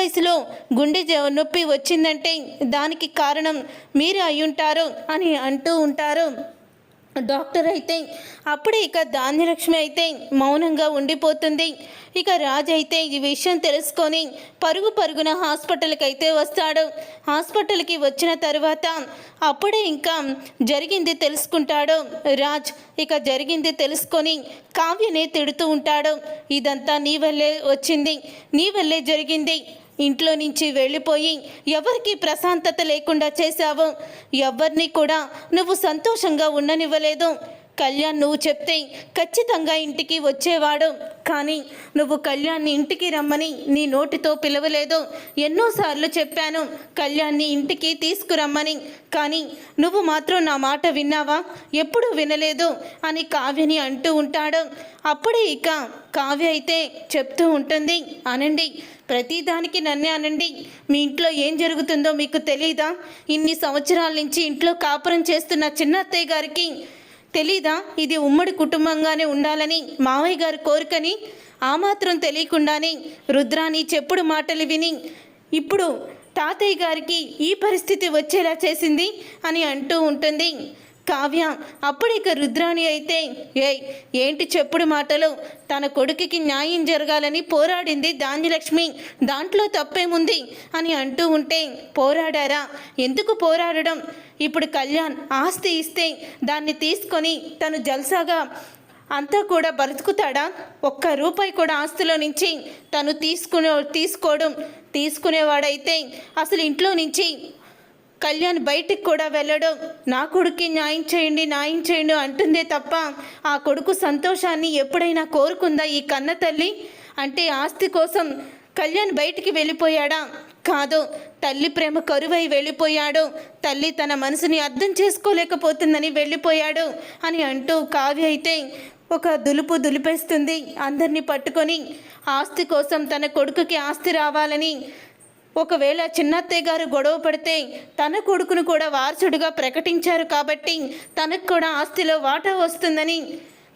వయసులో గుండె జ- నొప్పి వచ్చిందంటే దానికి కారణం మీరే అయ్యుంటారు అని అంటూ ఉంటారు. డాక్టర్ అయితే అప్పుడే ఇక ధాన్యలక్ష్మి అయితే మౌనంగా ఉండిపోతుంది. ఇక రాజు అయితే ఈ విషయం తెలుసుకొని పరుగు పరుగున హాస్పిటల్కి అయితే వస్తాడు. హాస్పిటల్కి వచ్చిన తర్వాత అప్పుడే ఇంకా జరిగింది తెలుసుకుంటాడు. రాజ్ ఇక జరిగింది తెలుసుకొని కావ్యని తిడుతూ ఉంటాడు. ఇదంతా నీ వల్లే వచ్చింది. నీ వల్లే జరిగింది. ఇంట్లో నుంచి వెళ్ళిపోయి ఎవరికి ప్రశాంతత లేకుండా చేశావు? ఎవరిని కూడా నువ్వు సంతోషంగా ఉండనివ్వలేదు కళ్యాణ్ నువ్వు చెప్తే ఖచ్చితంగా ఇంటికి వచ్చేవాడు. కానీ నువ్వు కళ్యాణ్ని ఇంటికి రమ్మని నీ నోటితో పిలవలేదు. ఎన్నోసార్లు చెప్పాను కళ్యాణ్ని ఇంటికి తీసుకురమ్మని. కానీ నువ్వు మాత్రం నా మాట విన్నావా? ఎప్పుడు వినలేదు అని కావ్యని అంటూ ఉంటాడు. అప్పుడే ఇక కావ్య అయితే చెప్తూ ఉంటుంది అనండి ప్రతిదానికి నన్నే అనండి. మీ ఇంట్లో ఏం జరుగుతుందో మీకు తెలీదా? ఇన్ని సంవత్సరాల నుంచి ఇంట్లో కాపురం చేస్తున్న చిన్నత్తయ్య గారికి తెలీదా? ఇది ఉమ్మడి కుటుంబంగానే ఉండాలని మావయ్య గారి కోరికని ఆ మాత్రం తెలియకుండానే రుద్రాని చెప్పుడు మాటలు విని ఇప్పుడు తాతయ్య గారికి ఈ పరిస్థితి వచ్చేలా చేసింది అని అంటూ ఉంటుంది. కావ్య. అప్పుడు ఇక రుద్రాణి అయితే ఏయ్ ఏంటి చెప్పుడు మాటలు? తన కొడుకుకి న్యాయం జరగాలని పోరాడింది ధాన్యలక్ష్మి. దాంట్లో తప్పేముంది? అని అంటూ ఉంటే పోరాడారా? ఎందుకు పోరాడడం? ఇప్పుడు కళ్యాణ్ ఆస్తి ఇస్తే దాన్ని తీసుకొని తను జల్సాగా అంతా కూడా బ్రతుకుతాడా ఒక్క రూపాయి కూడా ఆస్తిలో నుంచి తను తీసుకునే తీసుకోవడం తీసుకునేవాడైతే అసలు ఇంట్లో నుంచి కళ్యాణ్ బయటికి కూడా వెళ్ళడం. నా కొడుక్కి న్యాయం చేయండి న్యాయం చేయండి అంటుందే తప్ప ఆ కొడుకు సంతోషాన్ని ఎప్పుడైనా కోరుకుందా ఈ కన్న తల్లి? అంటే ఆస్తి కోసం కళ్యాణ్ బయటికి వెళ్ళిపోయాడా? కాదు తల్లి ప్రేమ కరువై వెళ్ళిపోయాడు. తల్లి తన మనసుని అర్థం చేసుకోలేకపోతుందని వెళ్ళిపోయాడు అని అంటూ కావ్య అయితే ఒక దులుపు దులిపేస్తుంది. అందరినీ పట్టుకొని ఆస్తి కోసం తన కొడుకుకి ఆస్తి రావాలని ఒకవేళ చిన్నత్తయ్య గారు గొడవ పడితే తన కొడుకును కూడా వారసుడిగా ప్రకటించారు కాబట్టి తనకు కూడా ఆస్తిలో వాటా వస్తుందని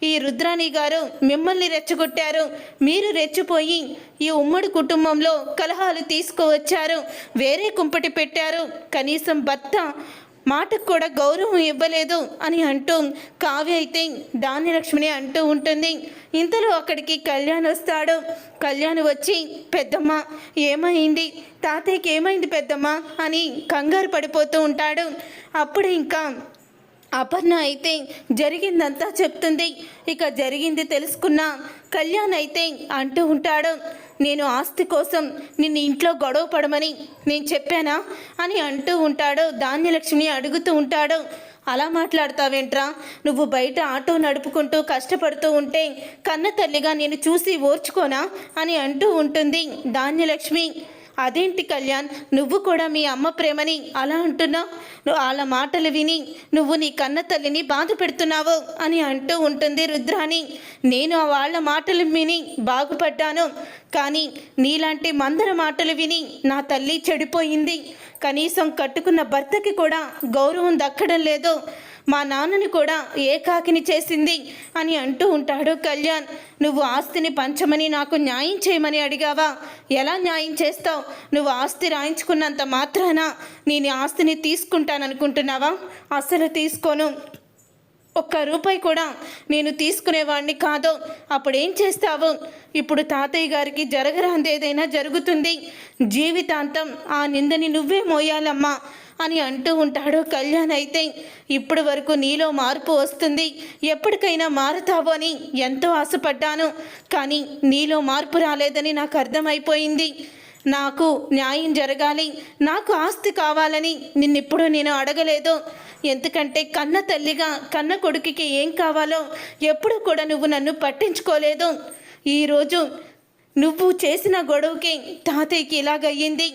ఈ రుద్రాణి గారు మిమ్మల్ని రెచ్చగొట్టారు. మీరు రెచ్చిపోయి ఈ ఉమ్మడి కుటుంబంలో కలహాలు తీసుకువచ్చారు. వేరే కుంపటి పెట్టారు. కనీసం భర్త మాటకు కూడా గౌరవం ఇవ్వలేదు అని అంటూ కావ్య అయితే ధాన్యలక్ష్మిని అంటూ ఉంటుంది. ఇంతలో అక్కడికి కళ్యాణ్ వస్తాడు. కళ్యాణ్ వచ్చి పెద్దమ్మ ఏమైంది? తాతయ్యకి ఏమైంది పెద్దమ్మ? అని కంగారు పడిపోతూ ఉంటాడు. అప్పుడు ఇంకా అపర్ణ అయితే జరిగిందంతా చెప్తుంది. ఇక జరిగింది తెలుసుకున్న కళ్యాణ్ అయితే అంటూ ఉంటాడు నేను ఆస్తి కోసం నిన్ను ఇంట్లో గొడవ పడమని నేను చెప్పానా? అని అంటూ ఉంటాడు. ధాన్యలక్ష్మి అడుగుతూ ఉంటాడు అలా మాట్లాడతావేంట్రా? నువ్వు బయట ఆటో నడుపుకుంటూ కష్టపడుతూ ఉంటే కన్న తల్లిగా నేను చూసి ఓర్చుకోనా? అని అంటూ ఉంటుంది ధాన్యలక్ష్మి. అదేంటి కళ్యాణ్? నువ్వు కూడా మీ అమ్మ ప్రేమని అలా అంటున్నావు? నువ్వు వాళ్ళ మాటలు విని నువ్వు నీ కన్న తల్లిని బాధ పెడుతున్నావు అని అంటూ ఉంటుంది రుద్రాణి. నేను ఆ వాళ్ళ మాటలు విని బాగుపడ్డాను. కానీ నీలాంటి మందర మాటలు విని నా తల్లి చెడిపోయింది. కనీసం కట్టుకున్న భర్తకి కూడా గౌరవం దక్కడం లేదు. మా నాన్నని కూడా ఏకాకిని చేసింది అని అంటూ ఉంటాడు కళ్యాణ్. నువ్వు ఆస్తిని పంచమని నాకు న్యాయం చేయమని అడిగావా? ఎలా న్యాయం చేస్తావు? నువ్వు ఆస్తి రాయించుకున్నంత మాత్రాన నేను ఆస్తిని తీసుకుంటాననుకుంటున్నావా? అసలు తీసుకోను. ఒక్క రూపాయి కూడా నేను తీసుకునేవాడిని కాదు. అప్పుడేం చేస్తావు? ఇప్పుడు తాతయ్య గారికి జరగరాంది ఏదైనా జరుగుతుంది. జీవితాంతం ఆ నిందని నువ్వే మోయాలమ్మా అని అంటూ ఉంటాడు కళ్యాణ్ అయితే. ఇప్పటి వరకు నీలో మార్పు వస్తుంది. ఎప్పటికైనా మారుతావు అని ఎంతో ఆశపడ్డాను. కానీ నీలో మార్పు రాలేదని నాకు అర్థమైపోయింది. నాకు న్యాయం జరగాలి నాకు ఆస్తి కావాలని నిన్నిప్పుడు నేను అడగలేదు. ఎందుకంటే కన్న తల్లిగా కన్న కొడుకుకి ఏం కావాలో ఎప్పుడు కూడా నువ్వు నన్ను పట్టించుకోలేదు. ఈరోజు నువ్వు చేసిన గొడవకి తాతయ్యకి ఇలాగయ్యింది.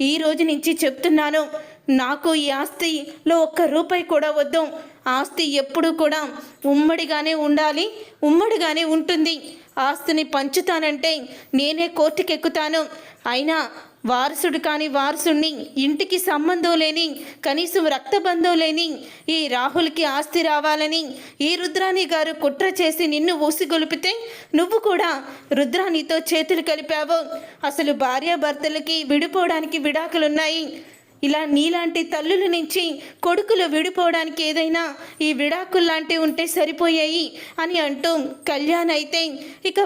ఈ రోజు నుంచి చెప్తున్నాను నాకు ఈ ఆస్తిలో ఒక్క రూపాయి కూడా వద్దు. ఆస్తి ఎప్పుడు కూడా ఉమ్మడిగానే ఉండాలి ఉమ్మడిగానే ఉంటుంది. ఆస్తిని పంచుతానంటే నేనే కోర్టుకెక్కుతాను. అయినా వారసుడు కాని వారసుడిని ఇంటికి సంబంధం లేని కనీసం రక్తబంధం లేని ఈ రాహుల్కి ఆస్తి రావాలని ఈ రుద్రాణి గారు కుట్ర చేసి నిన్ను ఊసిగొలిపితే నువ్వు కూడా రుద్రాణితో చేతులు కలిపావు. అసలు భార్యాభర్తలకి విడిపోవడానికి విడాకులున్నాయి. ఇలా నీలాంటి తల్లుల నుంచి కొడుకులు విడిపోవడానికి ఏదైనా ఈ విడాకులు లాంటివి ఉంటే సరిపోయాయి అని అంటూ కళ్యాణ్ అయితే ఇక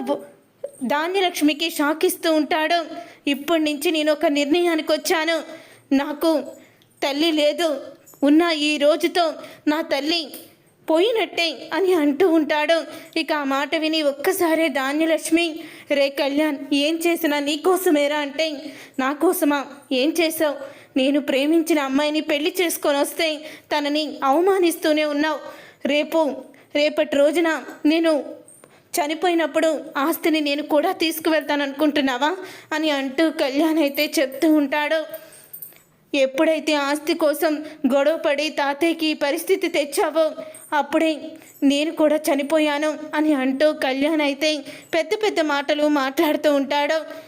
ధాన్యలక్ష్మికి షాక్ ఇస్తూ ఉంటాడు. ఇప్పటి నుంచి నేను ఒక నిర్ణయానికి వచ్చాను. నాకు తల్లి లేదు. ఉన్న ఈ రోజుతో నా తల్లి పోయినట్టే అని అంటూ ఉంటాడు. ఇక ఆ మాట విని ఒక్కసారే ధాన్యలక్ష్మి రే కళ్యాణ్ ఏం చేసినా నీకోసమేరా అంటే నా కోసమా? ఏం చేసావు నేను ప్రేమించిన అమ్మాయిని పెళ్ళి చేసుకొని వస్తే తనని అవమానిస్తూనే ఉన్నావు. రేపు రేపటి రోజున నేను చనిపోయినప్పుడు ఆస్తిని నేను కూడా తీసుకువెళ్తాను అనుకుంటున్నావా అని అంటూ కళ్యాణ్ అయితే చెప్తూ ఉంటాడు. ఎప్పుడైతే ఆస్తి కోసం గొడవపడి తాతయ్యకి పరిస్థితి తెచ్చావో అప్పుడే నేను కూడా చనిపోయాను అని అంటూ కళ్యాణ్ అయితే పెద్ద పెద్ద మాటలు మాట్లాడుతూ ఉంటాడు.